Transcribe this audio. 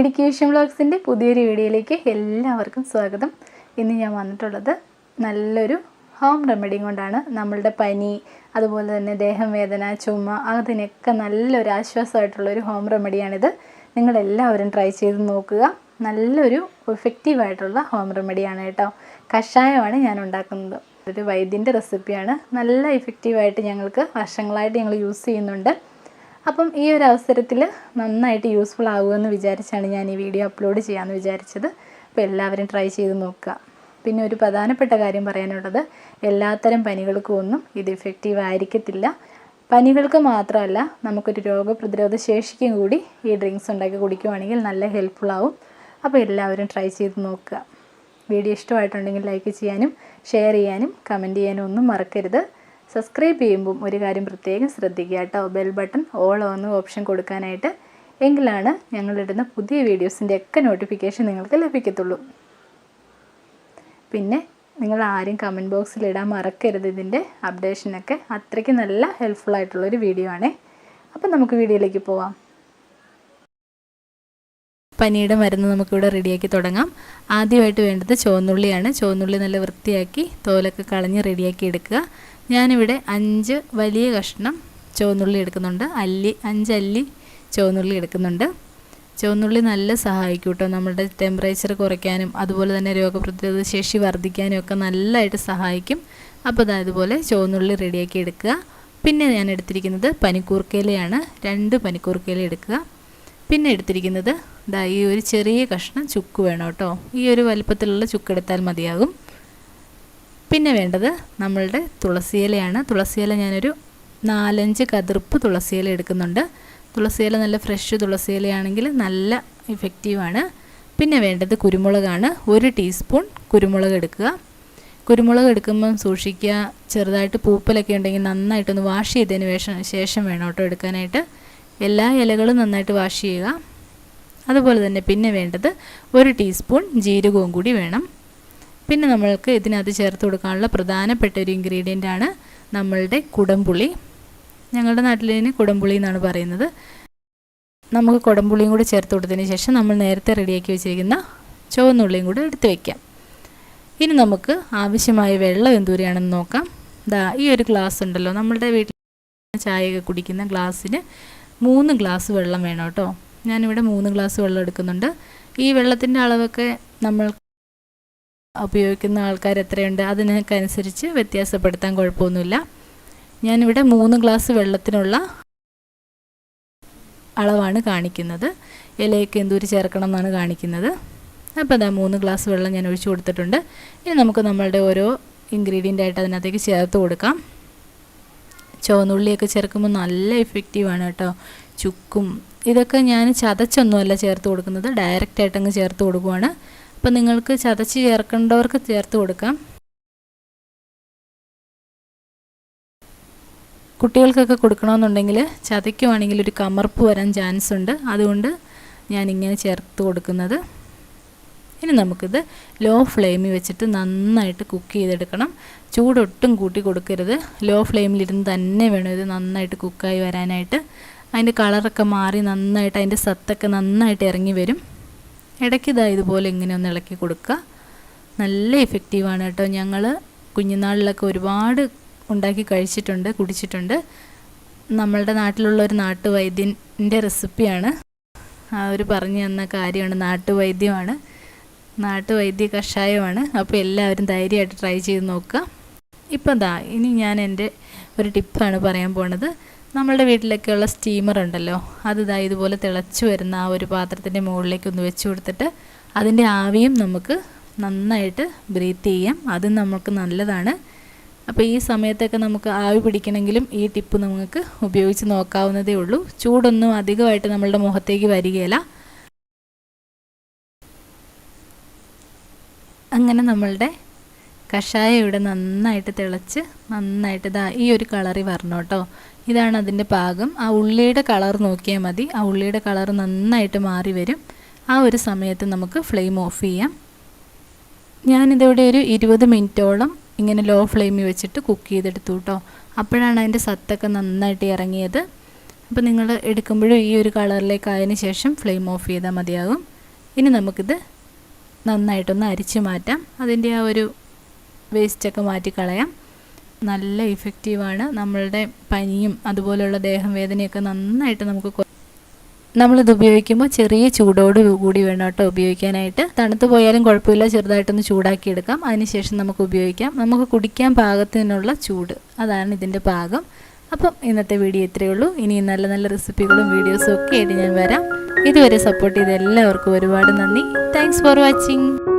Education ബ്ലോഗ്സിന്റെ പുതിയൊരു വീഡിയോയിലേക്ക് എല്ലാവർക്കും സ്വാഗതം. ഇന്ന് ഞാൻ വന്നിട്ടുള്ളത് നല്ലൊരു ഹോം റെമഡി കൊണ്ടാണ്. നമ്മളുടെ പനി അതുപോലെ തന്നെ ദേഹം വേദന ചുമ അതിനൊക്കെ നല്ലൊരു ആശ്വാസമായിട്ടുള്ളൊരു ഹോം റെമഡിയാണിത് നിങ്ങളെല്ലാവരും ട്രൈ ചെയ്ത് നോക്കുക. നല്ലൊരു എഫക്റ്റീവായിട്ടുള്ള ഹോം റെമഡിയാണ് കേട്ടോ. കഷായമാണ് ഞാൻ ഉണ്ടാക്കുന്നത്. ഒരു വൈദ്യന്റെ റെസിപ്പിയാണ് നല്ല എഫക്റ്റീവായിട്ട് ഞങ്ങൾക്ക് വർഷങ്ങളായിട്ട് ഞങ്ങൾ യൂസ് ചെയ്യുന്നുണ്ട്. അപ്പം ഈ ഒരു അവസരത്തിൽ നന്നായിട്ട് യൂസ്ഫുൾ ആകുമെന്ന് വിചാരിച്ചാണ് ഞാൻ ഈ വീഡിയോ അപ്ലോഡ് ചെയ്യാമെന്ന് വിചാരിച്ചത്. അപ്പോൾ എല്ലാവരും ട്രൈ ചെയ്ത് നോക്കുക. പിന്നെ ഒരു പ്രധാനപ്പെട്ട കാര്യം പറയാനുള്ളത് എല്ലാത്തരം പനികൾക്കും ഒന്നും ഇത് ഇഫക്റ്റീവ് ആയിരിക്കത്തില്ല. പനികൾക്ക് മാത്രമല്ല നമുക്കൊരു രോഗപ്രതിരോധ ശേഷിക്കും കൂടി ഈ ഡ്രിങ്ക്സ് ഉണ്ടാക്കി കുടിക്കുവാണെങ്കിൽ നല്ല ഹെൽപ്ഫുൾ അപ്പോൾ എല്ലാവരും ട്രൈ ചെയ്ത് നോക്കുക. വീഡിയോ ഇഷ്ടമായിട്ടുണ്ടെങ്കിൽ ലൈക്ക് ചെയ്യാനും ഷെയർ ചെയ്യാനും കമന്റ് ചെയ്യാനും ഒന്നും മറക്കരുത്. സബ്സ്ക്രൈബ് ചെയ്യുമ്പം ഒരു കാര്യം പ്രത്യേകം ശ്രദ്ധിക്കുക കേട്ടോ. ബെൽ ബട്ടൺ ഓൾ ഓന്ന് ഓപ്ഷൻ കൊടുക്കാനായിട്ട് എങ്കിലാണ് ഞങ്ങളിടുന്ന പുതിയ വീഡിയോസിന്റെ ഒക്കെ നോട്ടിഫിക്കേഷൻ നിങ്ങൾക്ക് ലഭിക്കത്തുള്ളൂ. പിന്നെ നിങ്ങൾ ആരും കമന്റ് ബോക്സിൽ ഇടാൻ മറക്കരുത്. ഇതിന്റെ അപ്ഡേഷനൊക്കെ അത്രയ്ക്ക് നല്ല ഹെൽപ്ഫുൾ ആയിട്ടുള്ളൊരു വീഡിയോ ആണേ. അപ്പം നമുക്ക് വീഡിയോയിലേക്ക് പോവാം. പനിയുടെ മരുന്ന് നമുക്കിവിടെ റെഡിയാക്കി തുടങ്ങാം. ആദ്യമായിട്ട് വേണ്ടത് ചുവന്നുള്ളിയാണ്. ചുവന്നുള്ളി നല്ല വൃത്തിയാക്കി തോലൊക്കെ കളഞ്ഞ് റെഡിയാക്കി എടുക്കുക. ഞാനിവിടെ അഞ്ച് വലിയ കഷ്ണം ചുവന്നുള്ളി എടുക്കുന്നുണ്ട്. അല്ലി അഞ്ച് അല്ലി ചുവന്നുള്ളി എടുക്കുന്നുണ്ട്. ചുവന്നുള്ളി നല്ല സഹായിക്കും കേട്ടോ നമ്മുടെ ടെമ്പറേച്ചർ കുറയ്ക്കാനും അതുപോലെ തന്നെ രോഗപ്രതിരോധ ശേഷി വർദ്ധിക്കാനും ഒക്കെ നല്ലതായിട്ട് സഹായിക്കും. അപ്പോൾ ഇതുപോലെ ചുവന്നുള്ളി റെഡിയാക്കി എടുക്കുക. പിന്നെ ഞാൻ എടുത്തിരിക്കുന്നത് പനിക്കൂർക്കയിലയാണ്. രണ്ട് പനിക്കൂർക്കയില എടുക്കുക. പിന്നെ എടുത്തിരിക്കുന്നത് ദാ ഈ ഒരു ചെറിയ കഷ്ണം ചുക്ക് വേണം കേട്ടോ. ഈ ഒരു വലിപ്പത്തിലുള്ള ചുക്ക് എടുത്താൽ മതിയാകും. പിന്നെ വേണ്ടത് നമ്മളുടെ തുളസിയിലയാണ്. തുളസിയില ഞാനൊരു നാലഞ്ച് കതിർപ്പ് തുളസിയില എടുക്കുന്നുണ്ട്. തുളസിയില നല്ല ഫ്രഷ് തുളസിയിലയാണെങ്കിൽ നല്ല ഇഫക്റ്റീവാണ് പിന്നെ വേണ്ടത് കുരുമുളകാണ്. ഒരു ടീസ്പൂൺ കുരുമുളക് എടുക്കുക. കുരുമുളക് എടുക്കുമ്പം സൂക്ഷിക്കുക. ചെറുതായിട്ട് പൂപ്പലൊക്കെ ഉണ്ടെങ്കിൽ നന്നായിട്ടൊന്ന് വാഷ് ചെയ്തതിന് ശേഷം ശേഷം വേണം കേട്ടോ എടുക്കാനായിട്ട്. എല്ലാ ഇലകളും നന്നായിട്ട് വാഷ് ചെയ്യുക. അതുപോലെ തന്നെ പിന്നെ വേണ്ടത് ഒരു ടീസ്പൂൺ ജീരകവും കൂടി വേണം. പിന്നെ നമ്മൾക്ക് ഇതിനകത്ത് ചേർത്ത് കൊടുക്കാനുള്ള പ്രധാനപ്പെട്ട ഒരു ഇൻഗ്രീഡിയന്റ് ആണ് നമ്മളുടെ കുടംപുളി. ഞങ്ങളുടെ നാട്ടിൽ ഇതിന് കുടംപുളി എന്നാണ് പറയുന്നത്. നമുക്ക് കുടംപുളിയും കൂടി ചേർത്ത് കൊടുത്തതിന് ശേഷം നമ്മൾ നേരത്തെ റെഡിയാക്കി വെച്ചിരിക്കുന്ന ചുവന്നുള്ളിയും കൂടി എടുത്ത് വയ്ക്കാം ഇനി നമുക്ക് ആവശ്യമായ വെള്ളം എന്തൂരെയാണെന്ന് നോക്കാം. ദാ ഈ ഒരു ഗ്ലാസ് ഉണ്ടല്ലോ. നമ്മളുടെ വീട്ടിൽ ചായയൊക്കെ കുടിക്കുന്ന ഗ്ലാസ്സിന് മൂന്ന് ഗ്ലാസ് വെള്ളം വേണം കേട്ടോ. ഞാനിവിടെ മൂന്ന് ഗ്ലാസ് വെള്ളം എടുക്കുന്നുണ്ട്. ഈ വെള്ളത്തിന്റെ അളവൊക്കെ നമ്മൾ ഉപയോഗിക്കുന്ന ആൾക്കാർ എത്രയുണ്ട് അതിനൊക്കെ അനുസരിച്ച് വ്യത്യാസപ്പെടുത്താൻ കുഴപ്പമൊന്നുമില്ല. ഞാനിവിടെ മൂന്ന് ഗ്ലാസ് വെള്ളത്തിനുള്ള അളവാണ് കാണിക്കുന്നത്. ഇലയൊക്കെ എന്തൂരി ചേർക്കണം എന്നാണ് കാണിക്കുന്നത്. അപ്പോൾ അതാ മൂന്ന് ഗ്ലാസ് വെള്ളം ഞാൻ ഒഴിച്ചു കൊടുത്തിട്ടുണ്ട്. ഇനി നമുക്ക് നമ്മളുടെ ഓരോ ഇൻഗ്രീഡിയന്റ് ആയിട്ട് അതിനകത്തേക്ക് ചേർത്ത് കൊടുക്കാം. ചുവന്നുള്ളിയൊക്കെ ചേർക്കുമ്പോൾ നല്ല എഫക്റ്റീവാണ് കേട്ടോ. ചുക്കും ഇതൊക്കെ ഞാൻ ചതച്ചൊന്നുമല്ല ചേർത്ത് കൊടുക്കുന്നത്. ഡയറക്റ്റായിട്ടങ്ങ് ചേർത്ത് കൊടുക്കുവാണ്. അപ്പം നിങ്ങൾക്ക് ചതച്ച് ചേർക്കേണ്ടവർക്ക് ചേർത്ത് കൊടുക്കാം. കുട്ടികൾക്കൊക്കെ കൊടുക്കണമെന്നുണ്ടെങ്കിൽ ചതയ്ക്കുവാണെങ്കിൽ ഒരു കമർപ്പ് വരാൻ ചാൻസ് ഉണ്ട്. അതുകൊണ്ട് ഞാൻ ഇങ്ങനെ ചേർത്ത് കൊടുക്കുന്നത്. ഇനി നമുക്കിത് ലോ ഫ്ലെയിമിൽ വെച്ചിട്ട് നന്നായിട്ട് കുക്ക് ചെയ്തെടുക്കണം. ചൂടൊട്ടും കൂട്ടി കൊടുക്കരുത്. ലോ ഫ്ലെയിമിലിരുന്ന് തന്നെ വേണം ഇത് നന്നായിട്ട് കുക്കായി വരാനായിട്ട്. അതിന്റെ കളറൊക്കെ മാറി നന്നായിട്ട് അതിന്റെ സത്തൊക്കെ നന്നായിട്ട് ഇറങ്ങി വരും. ഇടയ്ക്ക് ഇതാ ഇതുപോലെ ഇങ്ങനെ ഒന്ന് ഇളക്കി കൊടുക്കുക. നല്ല എഫക്റ്റീവാണ് കേട്ടോ. ഞങ്ങൾ കുഞ്ഞുനാളിലൊക്കെ ഒരുപാട് ഉണ്ടാക്കി കഴിച്ചിട്ടുണ്ട് കുടിച്ചിട്ടുണ്ട്. നമ്മളുടെ നാട്ടിലുള്ള ഒരു നാട്ടുവൈദ്യന്റെ റെസിപ്പിയാണ്. അവർ പറഞ്ഞു തന്ന കാര്യമാണ്. നാട്ടുവൈദ്യമാണ്. നാട്ടുവൈദ്യ കഷായമാണ്. അപ്പോൾ എല്ലാവരും ധൈര്യമായിട്ട് ട്രൈ ചെയ്ത് നോക്കുക. ഇപ്പം ദാ ഇനി ഞാൻ എന്റെ ഒരു ടിപ്പാണ് പറയാൻ പോണത്. നമ്മളുടെ വീട്ടിലൊക്കെയുള്ള സ്റ്റീമർ ഉണ്ടല്ലോ അത് ഇതാ ഇതുപോലെ തിളച്ചു വരുന്ന ആ ഒരു പാത്രത്തിന്റെ മുകളിലേക്ക് ഒന്ന് വെച്ച് കൊടുത്തിട്ട് അതിന്റെ ആവിയും നമുക്ക് നന്നായിട്ട് ബ്രീത്ത് ചെയ്യാം. അതും നമുക്ക് നല്ലതാണ്. അപ്പോൾ ഈ സമയത്തൊക്കെ നമുക്ക് ആവി പിടിക്കണമെങ്കിലും ഈ ടിപ്പ് നമുക്ക് ഉപയോഗിച്ച് നോക്കാവുന്നതേ ഉള്ളൂ. ചൂടൊന്നും അധികമായിട്ട് നമ്മളുടെ മുഖത്തേക്ക് വരികയില്ല. അങ്ങനെ നമ്മളുടെ കഷായം ഇവിടെ നന്നായിട്ട് തിളച്ച് നന്നായിട്ട് ഇതാ ഈ ഒരു കളറി വരണം കേട്ടോ. ഇതാണ് അതിന്റെ പാകം. ആ ഉള്ളിയുടെ കളർ നോക്കിയാൽ മതി. ആ ഉള്ളിയുടെ കളർ നന്നായിട്ട് മാറി വരും. ആ ഒരു സമയത്ത് നമുക്ക് ഫ്ലെയിം ഓഫ് ചെയ്യാം. ഞാനിതിവിടെ ഒരു ഇരുപത് മിനിറ്റോളം ഇങ്ങനെ ലോ ഫ്ലെയിമിൽ വെച്ചിട്ട് കുക്ക് ചെയ്തെടുത്തു കേട്ടോ. അപ്പോഴാണ് അതിന്റെ സത്തൊക്കെ നന്നായിട്ട് ഇറങ്ങിയത്. അപ്പോൾ നിങ്ങൾ എടുക്കുമ്പോഴും ഈ ഒരു കളറിലേക്ക് ആയതിനു ശേഷം ഫ്ലെയിം ഓഫ് ചെയ്താൽ മതിയാകും. ഇനി നമുക്കിത് നന്നായിട്ടൊന്ന് അരിച്ചു മാറ്റാം. അതിന്റെ ആ ഒരു വേസ്റ്റൊക്കെ മാറ്റിക്കളയാം. നല്ല ഇഫക്റ്റീവാണ് നമ്മളുടെ പനിയും അതുപോലെയുള്ള ദേഹം വേദനയൊക്കെ നന്നായിട്ട് നമുക്ക് നമ്മളിത് ഉപയോഗിക്കുമ്പോൾ ചെറിയ ചൂടോട് കൂടി വേണം കേട്ടോ ഉപയോഗിക്കാനായിട്ട്. തണുത്ത് പോയാലും കുഴപ്പമില്ല. ചെറുതായിട്ടൊന്ന് ചൂടാക്കി എടുക്കാം. അതിനുശേഷം നമുക്ക് ഉപയോഗിക്കാം. നമുക്ക് കുടിക്കാൻ പാകത്തിനുള്ള ചൂട്. അതാണ് ഇതിന്റെ പാകം. അപ്പം ഇന്നത്തെ വീഡിയോ ഇത്രയേ ഉള്ളൂ. ഇനി നല്ല നല്ല റെസിപ്പികളും വീഡിയോസും ഒക്കെ ആയിട്ട് ഞാൻ വരാം. ഇതുവരെ സപ്പോർട്ട് ചെയ്ത എല്ലാവർക്കും ഒരുപാട് നന്ദി. Thanks for watching